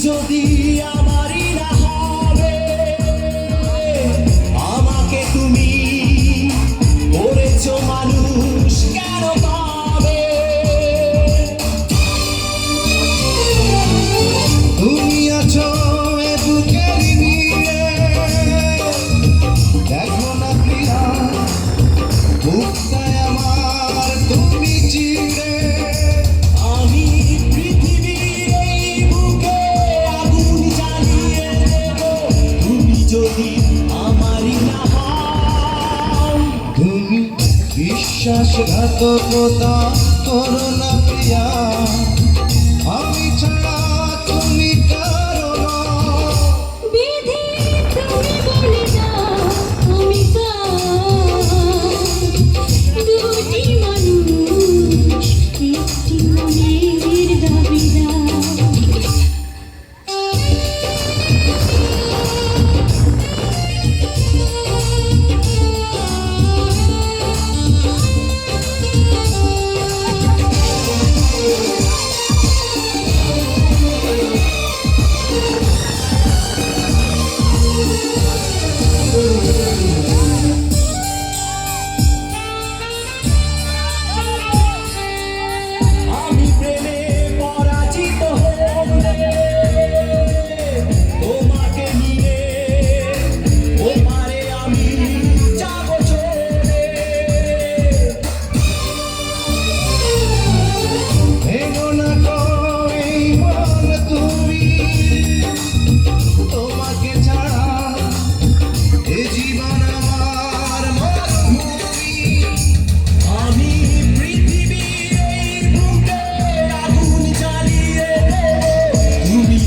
যদি যদি আমারই না তুমি বিশ্বাসঘাতকতা করো প্রিয়া।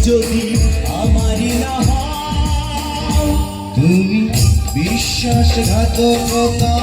যদি আমারই না তুমি বিশ্বাসঘাতকতা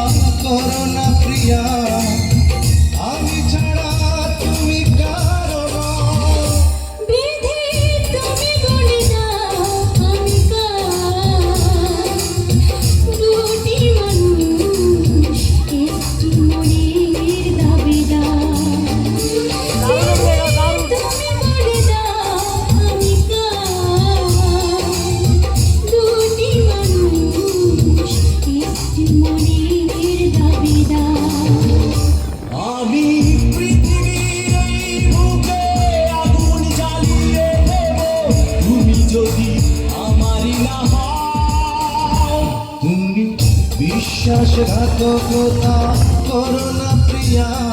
বিশ্বাস রাখো কথা করোনা প্রিয়া।